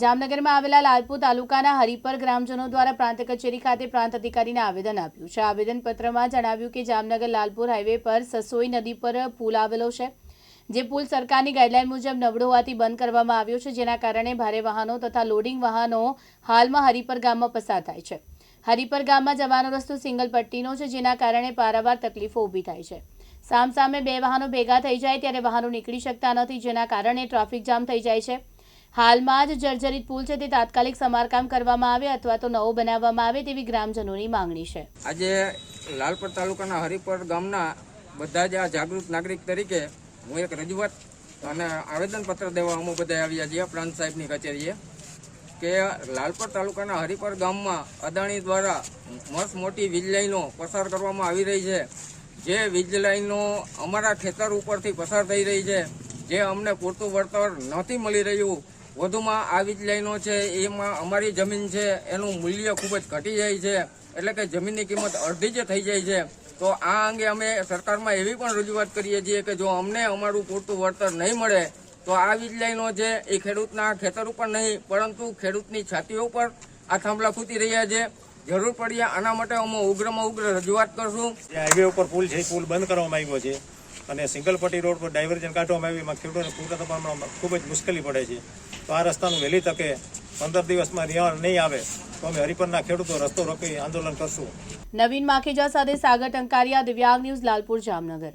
જામનગરમાં આવેલા લાલપુર તાલુકાના હરિપર ગ્રામજનો દ્વારા પ્રાંત કચેરી ખાતે પ્રાંત અધિકારીને આવેદન આપ્યું છે. આવેદનપત્રમાં જણાવ્યું કે જામનગર લાલપુર હાઈવે પર સસોઈ નદી પર પુલ આવેલો છે. જે પુલ સરકારની ગાઈડલાઈન મુજબ નબળો હોવાથી બંધ કરવામાં આવ્યો છે, જેના કારણે ભારે વાહનો તથા લોડિંગ વાહનો હાલમાં હરિપર ગામમાં પસાર થાય છે. હરિપર ગામમાં જવાનો રસ્તો સિંગલ પટ્ટીનો છે, જેના કારણે પારાવાર તકલીફો ઊભી થાય છે. સામસામે બે વાહનો ભેગા થઈ જાય ત્યારે વાહનો નીકળી શકતા નથી, જેના કારણે ટ્રાફિક જામ થઈ જાય છે. હાલમાં જ જર્જરિત પુલ છે તે તાત્કાલિક સમારકામ કરવામાં આવે અથવા તો નવો બનાવવામાં આવે તેવી ગ્રામજનોની માંગણી છે. આજે લાલપર તાલુકાના હરિપર ગામના બધા જ આ જાગૃત નાગરિક તરીકે હું એક રજૂઆત અને આવેદનપત્ર દેવા અમે બધા આવ્યા છીએ પ્રાંત સાહેબની કચેરીએ કે લાલપર તાલુકાના હરિપર ગામમાં અદાણી દ્વારા મસ્ત મોટી વીજ લાઈનો પસાર કરવામાં આવી રહી છે. જે વીજ લાઈનો અમારા ખેતર ઉપરથી પસાર થઈ રહી છે. જે અમને પૂરતું વળતર નથી મળી રહ્યું. વધુમાં આ વીજ લાઈનો છે, એમાં અમારી જમીન છે, એનું મૂલ્ય ખૂબ જ ઘટી જાય છે, એટલે કે જમીનની કિંમત અડધી જ થઈ જાય છે. તો આ અંગે અમે સરકારમાં એવી પણ રજૂઆત કરીએ છીએ કે જો અમને અમારું પૂરતું વળતર નહીં મળે, તો આ વીજ લાઈનો છે, એ ખેડૂતના ખેતર ઉપર નહીં, પરંતુ ખેડૂતની છાતીઓ ઉપર આ થાંભલા ખૂટી રહ્યા છે. જરૂર પડીએ આના માટે અમે ઉગ્રમાં ઉગ્ર રજૂઆત કરશું. જે હાઈવે ઉપર પુલ છે, પુલ બંધ કરવામાં આવ્યો છે. અને સિંગલ પટ્ટી રોડ પર ડાયવર્જન કાઢવામાં આવી, એમાં ખેડૂતોને પૂરતા પ્રમાણમાં ખૂબ જ મુશ્કેલી પડે છે. તો આ રસ્તાનું વહેલી તકે પંદર દિવસમાં નિવારણ નહીં આવે, તો અમે હરિપરના ખેડૂતો રસ્તો રોકી આંદોલન કરશું. નવીન માખીજા સાથે સાગર ટંકારિયા, દિવ્યાંગ ન્યૂઝ, લાલપુર, જામનગર.